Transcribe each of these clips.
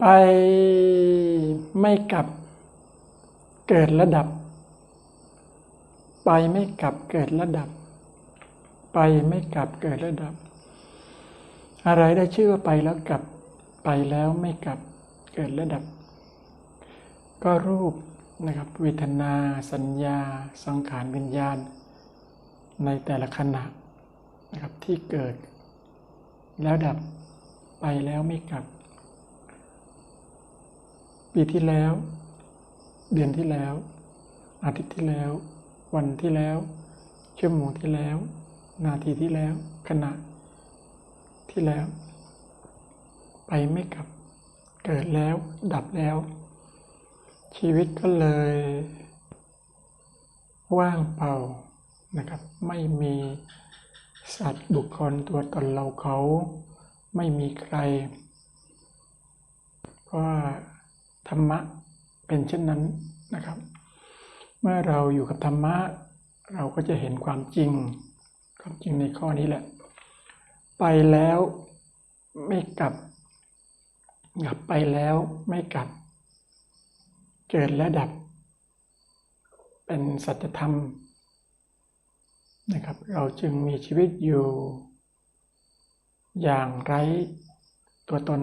ไปไม่กลับเกิดระดับ ไปไม่กลับเกิดระดับ ไปไม่กลับเกิดระดับ อะไรได้ชื่อว่าไปแล้วกลับไปแล้วไม่กลับเกิดระดับ ก็รูปนะครับเวทนาสัญญา สังขารวิญญาณ ในแต่ละขณะนะครับที่เกิด แล้วดับไปแล้วไม่กลับ ปีที่แล้ว เดือนที่แล้ว อาทิตย์ที่แล้ว วันที่แล้ว ชั่วโมงที่แล้ว นาทีที่แล้ว ขณะที่แล้ว ไปไม่กลับ เกิดแล้ว ดับแล้ว ชีวิตก็เลย ว่างเปล่านะครับ ไม่มีสัตว์บุคคลตัวตนเราเขา ไม่มีใคร เพราะ ธรรมะเป็นเช่นนั้นนะครับ เมื่อเราอยู่กับธรรมะ เราก็จะเห็นความจริง ความจริงในข้อนี้แหละ ไปแล้วไม่กลับกลับไปแล้วไม่กลับ เกิดและดับ เป็นสัจธรรมนะครับ เราจึงมีชีวิตอยู่ อย่างไร้ตัวตน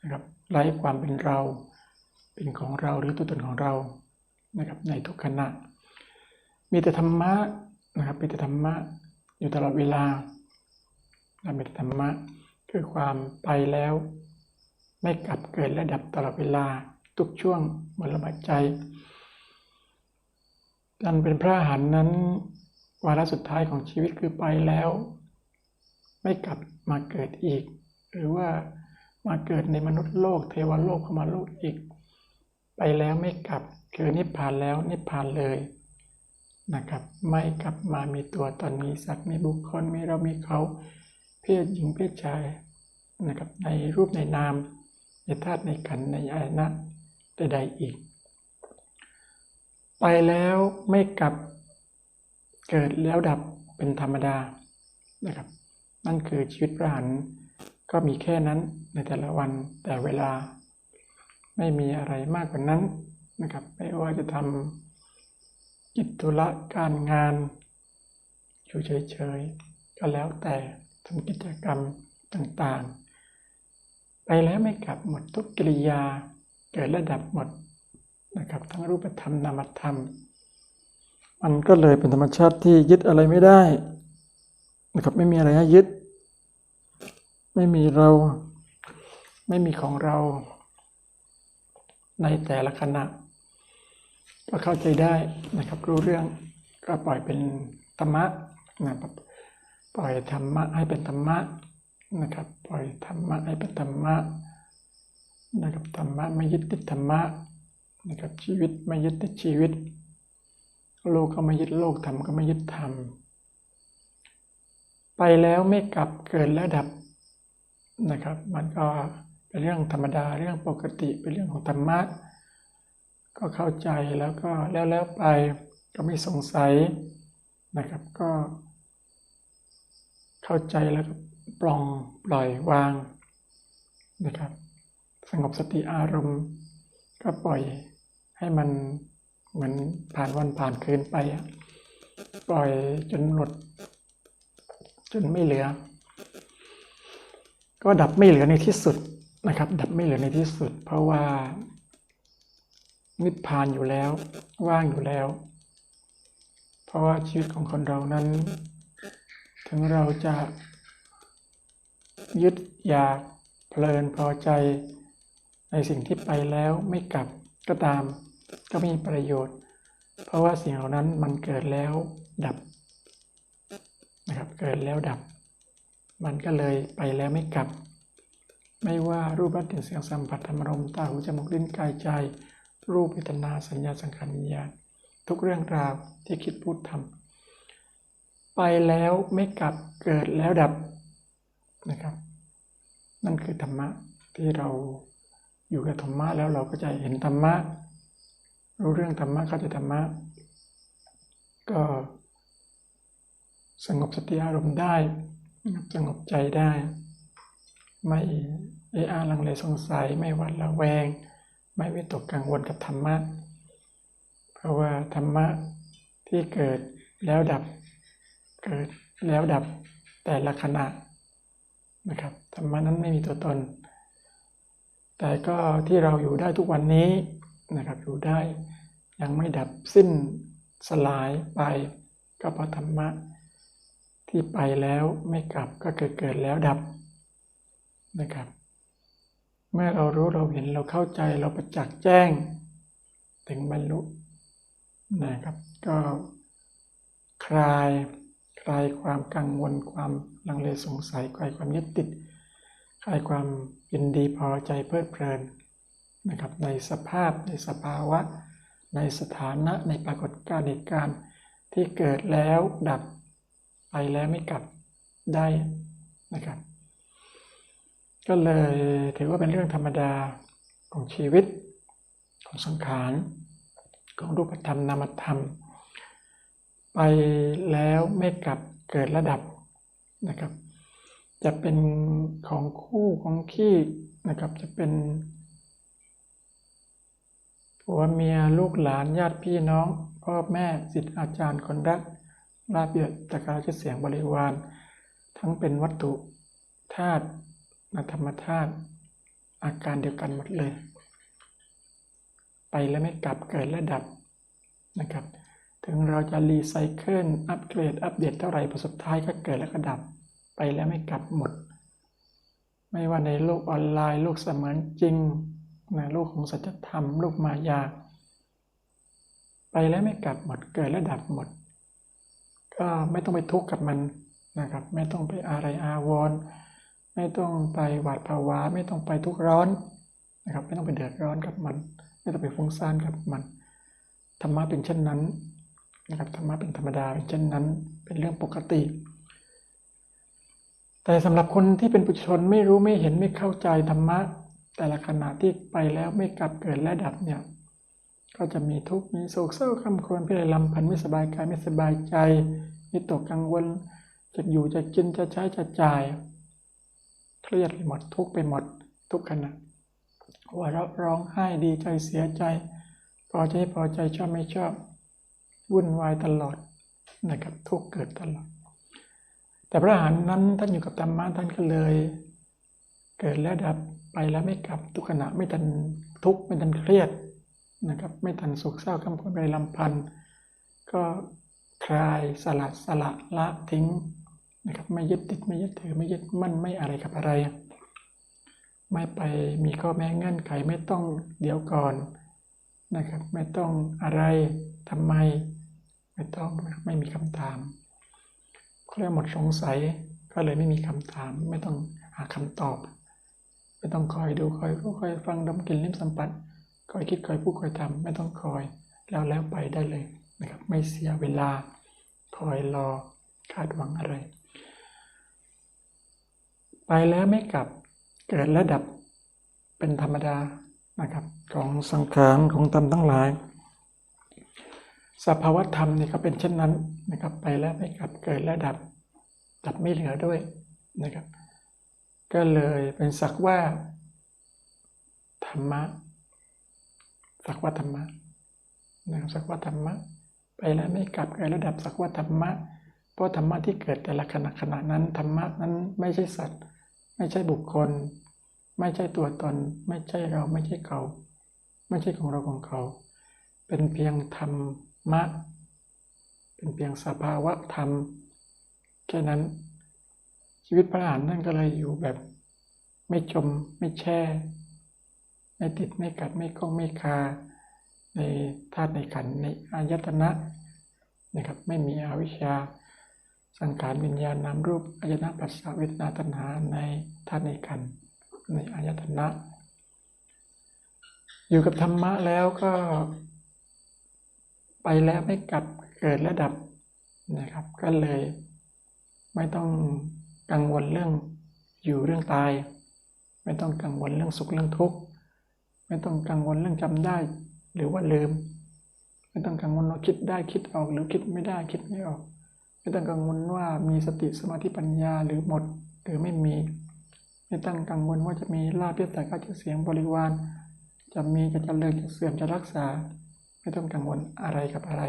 นะครับไร้ความเป็นเรา เป็นของเราหรือตัวตนของเรานะครับในทุกขณะ มีแต่ธรรมะนะครับมีแต่ธรรมะอยู่ตลอดเวลาเรามีแต่ธรรมะคือความไปแล้ว ไม่กลับเกิดและดับตลอดเวลาทุกช่วงบนระบาดใจการเป็นพระหันนั้น วาระสุดท้ายของชีวิตคือไปแล้ว ไม่กลับมาเกิดอีก หรือว่ามาเกิดในมนุษย์โลก เทวโลกพรหมโลกอีก ไปแล้วไม่กลับคือนิพพานแล้วนิพพานเลยนะครับไม่กลับมามีตัวตนมีสัตว์มีบุคคลมีเรามีเขาเพศหญิงเพศชายนะครับในรูปในนาม ในธาตุในขันในอายนะใดๆอีก ไปแล้วไม่กลับเกิดแล้วดับเป็นธรรมดานะครับ นั่นคือชีวิตพระหันก็มีแค่นั้นในแต่ละวันแต่เวลา ไม่มีอะไรมากกว่านั้นนะครับ ไม่ว่าจะทำกิจธุระการงาน อยู่เฉยๆ ก็แล้วแต่ทำกิจกรรมต่างๆ ไปแล้วไม่กลับหมดทุกกิริยาเกิดระดับหมดนะครับทั้งรูปธรรมนามธรรม มันก็เลยเป็นธรรมชาติที่ยึดอะไรไม่ได้นะครับไม่มีอะไรให้ยึด ไม่มีเรา ไม่มีของเรา ในแต่ละขณะ ก็เข้าใจได้นะครับ รู้เรื่องก็ปล่อยเป็นธรรมะนะครับปล่อยธรรมะให้เป็นธรรมะนะครับ ปล่อยธรรมะให้เป็นธรรมะนะครับธรรมะไม่ยึดติดธรรมะนะครับชีวิตไม่ยึดติดชีวิต โลกก็ไม่ยึดโลกธรรมก็ไม่ยึดธรรมไปแล้วไม่กลับเกิดแล้วดับนะครับ มันก็ เป็นเรื่องธรรมดาเรื่องปกติเป็นเรื่องของธรรมะ ก็เข้าใจแล้วก็แล้วแล้วไปก็ไม่สงสัยนะครับก็ เข้าใจแล้วก็ปลองปล่อยวางนะครับ สงบสติอารมณ์ ก็ปล่อยให้มันเหมือนผ่านวันผ่านคืนไป ปล่อยจนหมดจนไม่เหลือ ก็ดับไม่เหลือในที่สุด นะครับ ดับไม่เหลือในที่สุด เพราะว่า นิพพานอยู่แล้ว ว่างอยู่แล้ว เพราะว่าชีวิตของคนเรานั้น ถึงเราจะ ยึดอยากเพลินพอใจ ในสิ่งที่ไปแล้วไม่กลับก็ตาม ก็ไม่มีประโยชน์ เพราะว่าสิ่งเหล่านั้นมันเกิดแล้วดับนะครับเกิดแล้วดับ มันก็เลยไปแล้วไม่กลับ ไม่ว่ารูปรสกลิ่นเสียงสัมผัสธรรมารมณ์ตาหูจมูกลิ้นกายใจ รูปเวทนาสัญญาสังขารวิญญาณทุกเรื่องราวที่คิดพูดทำไปแล้วไม่กลับเกิดแล้วดับนะครับ นั่นคือธรรมะที่เราอยู่กับธรรมะแล้วเราก็จะเห็นธรรมะรู้เรื่องธรรมะเข้าใจธรรมะก็สงบสติอารมณ์ได้นะครับสงบใจได้ ไม่เออาลังเลสงสัย ไม่หวั่นระแวง ไม่วิตกกังวลกับธรรมะ เพราะว่าธรรมะที่เกิดแล้วดับ เกิดแล้วดับแต่ละขณะนะครับธรรมะนั้นไม่มีตัวตน แต่ก็ที่เราอยู่ได้ทุกวันนี้นะครับอยู่ได้ยังไม่ดับสิ้นสลายไปก็เพราะธรรมะที่ไปแล้วไม่กลับก็เกิดเกิดแล้วดับ นะครับ เมื่อเรารู้เราเห็นเราเข้าใจเราประจักษ์แจ้ง ถึงบรรลุนะครับ ก็คลายคลายความกังวลความลังเลสงสัยคลายความยึดติดคลายความยินดีพอใจเพลิดเพลินนะครับในสภาพในสภาวะ ในสถานะในปรากฏการณ์เหตุการณ์ที่เกิดแล้วดับไปแล้วไม่กลับได้นะครับ ก็เลยถือว่าเป็นเรื่องธรรมดาของชีวิต ของสังขาร ของรูปธรรมนามธรรม ไปแล้วไม่กลับเกิดระดับนะครับ จะเป็นของคู่ของขี้นะครับจะเป็นผัวเมียลูกหลานญาติพี่น้อง พ่อแม่สิทธิอาจารย์คนรักลาบเบียดตะการชื่อเสียงบริวาร ทั้งเป็นวัตถุธาตุ ธรรมธาตุอาการเดียวกันหมดเลย ไปแล้วไม่กลับเกิดและดับนะครับ ถึงเราจะรีไซเคิลอัปเกรด อัปเดตเท่าไหร่พอสุดท้ายก็เกิดแล้วก็ดับ ไปแล้วไม่กลับหมด ไม่ว่าในโลกออนไลน์ โลกเสมือนจริงนะโลกของสัจธรรม โลกมายา ไปแล้วไม่กลับหมด เกิดและดับหมด ก็ไม่ต้องไปทุกข์กับมันนะครับ ไม่ต้องไปอะไรอาวรณ์ ไม่ต้องไปหวาดภาวะ ไม่ต้องไปทุกข์ร้อนนะครับ ไม่ต้องไปเดือดร้อนกับมัน ไม่ต้องไปฟุ้งซ่านกับมันธรรมะเป็นเช่นนั้นนะครับธรรมะเป็นธรรมดาเป็นเช่นนั้น เป็นเรื่องปกติ แต่สำหรับคนที่เป็นปุถุชนไม่รู้ไม่เห็นไม่เข้าใจธรรมะ แต่ละขณะที่ไปแล้วไม่กลับเกิดและดับเนี่ยก็จะมีทุกข์มีโศกเศร้าคำครวญพิไรลำพันไม่สบายกายไม่สบายใจมีตกกังวลจะอยู่จะกินจะใช้จะจ่าย เครียดไปหมดทุกไปหมดทุกขณะหัวเราะร้องไห้ดีใจเสียใจ พอใจพอใจชอบไม่ชอบ วุ่นวายตลอดนะครับทุกเกิดตลอด แต่พระอรหันต์นั้นท่านอยู่กับธรรมะท่านก็เลย เกิดแล้วดับไปแล้วไม่กลับทุกขณะไม่ทันทุกไม่ทันเครียดนะครับไม่ทันโศกเศร้าคำพูดไปลำพันธ์ก็คลายสลัดสละละทิ้ง นะครับไม่ยึดติดไม่ยึดถือไม่ยึดมั่นไม่อะไรกับอะไร ไม่ไปมีข้อแม้เงื่อนไขไม่ต้องเดี๋ยวก่อนนะครับ ไม่ต้องอะไรทำไม ไม่ต้องไม่มีคำถามเขาเรียกหมดสงสัยก็เลยไม่มีคำถาม ไม่ต้องหาคำตอบ ไม่ต้องคอยดูคอยรู้คอยฟังดมกลิ่นลิ้มสัมผัสคอยคิดคอยพูดคอยทำไม่ต้องคอยแล้วแล้วไปได้เลยนะครับ ไม่เสียเวลาคอยรอคาดหวังอะไร ไปแล้วไม่กลับเกิดและดับเป็นธรรมดานะครับของสังขารของธรรมทั้งหลาย สภาวธรรมนี่ก็เป็นเช่นนั้นนะครับไปแล้วไม่กลับเกิดและดับ ดับไม่เหลือด้วยนะครับ ก็เลยเป็นสักว่าธรรมะสักว่าธรรมะนะครับสักว่าธรรมะ ไปแล้วไม่กลับเกิดและดับสักว่าธรรมะ เพราะธรรมะที่เกิดแต่ละขณะขณะนั้นธรรมะนั้นไม่ใช่สัตว์ ไม่ใช่บุคคล ไม่ใช่ตัวตน ไม่ใช่เราไม่ใช่เขา ไม่ใช่ของเราของเขา เป็นเพียงธรรมะ เป็นเพียงสภาวะธรรม แค่นั้นชีวิตพระอรหันต์นั่นก็เลยอยู่แบบ ไม่จมไม่แช่ ไม่ติดไม่กัดไม่ก้องไม่คา ในธาตุในขันในอายตนะนะครับไม่มีอวิชชา สังขารวิญญาณนามรูปอายตนะปัสสาวะเวทนาตัณหาในธาตุในขันในอายตนะ อยู่กับธรรมะแล้วก็ ไปแล้วไม่กลับเกิดและดับนะครับ ก็เลย ไม่ต้องกังวลเรื่องอยู่เรื่องตาย ไม่ต้องกังวลเรื่องสุขเรื่องทุกข์ไม่ต้องกังวลเรื่องจำได้ หรือว่าลืม ไม่ต้องกังวลว่าคิดได้คิดออกหรือคิดไม่ได้คิดไม่ออก ไม่ต้องกังวลว่ามีสติสมาธิปัญญาหรือหมดหรือไม่มี ไม่ต้องกังวลว่าจะมีลาภยศศักดิ์ชื่อเสียงบริวาร จะมีจะเจริญจะเสื่อมจะรักษา ไม่ต้องกังวลอะไรกับอะไร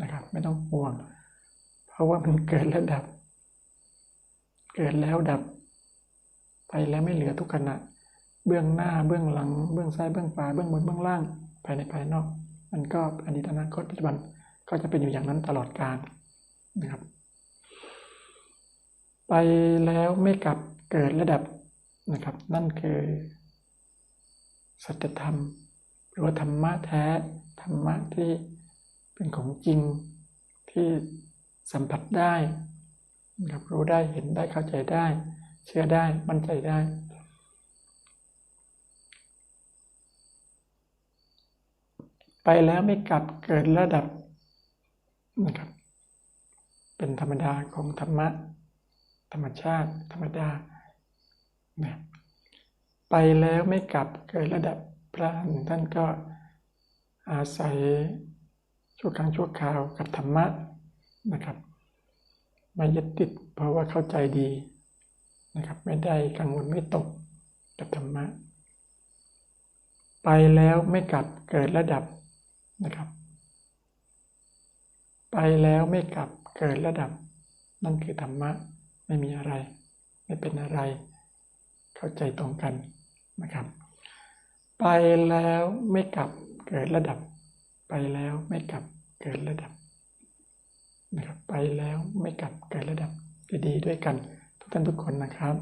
นะครับ ไม่ต้องห่วง เพราะว่ามันเกิดแล้วดับ เกิดแล้วดับ ไปแล้วไม่เหลือทุกขณะ เบื้องหน้าเบื้องหลัง เบื้องซ้ายเบื้องขวาเบื้องบนเบื้องล่างภายในภายนอก มันก็อดีตอนาคตปัจจุบันก็จะเป็นอยู่อย่างนั้นตลอดกาล นะครับ ไปแล้วไม่กลับเกิดและดับนะครับ นั่นคือสัจธรรม หรือว่าธรรมะแท้ ธรรมะที่เป็นของจริงที่สัมผัสได้นะครับรู้ได้เห็นได้เข้าใจได้ เชื่อได้มั่นใจได้ ไปแล้วไม่กลับเกิดและดับนะครับ เป็นธรรมดาของธรรมะ ธรรมชาติ ธรรมดานะไปแล้วไม่กลับเกิดระดับพระหันต์ท่านก็อาศัยชั่วครั้งชั่วคราวกับธรรมะนะครับไม่ยึดติดเพราะว่าเข้าใจดีนะครับ ไม่ได้กังวลไม่ตกกับธรรมะ ไปแล้วไม่กลับเกิดระดับนะครับ ไปแล้วไม่กลับ เกิดระดับ นั่นคือธรรมะไม่มีอะไร ไม่เป็นอะไร เข้าใจตรงกันนะครับ ไปแล้วไม่กลับเกิดระดับ ไปแล้วไม่กลับเกิดระดับนะครับไปแล้วไม่กลับเกิดระดับดีๆด้วยกัน ทุกท่านทุกคนนะครับ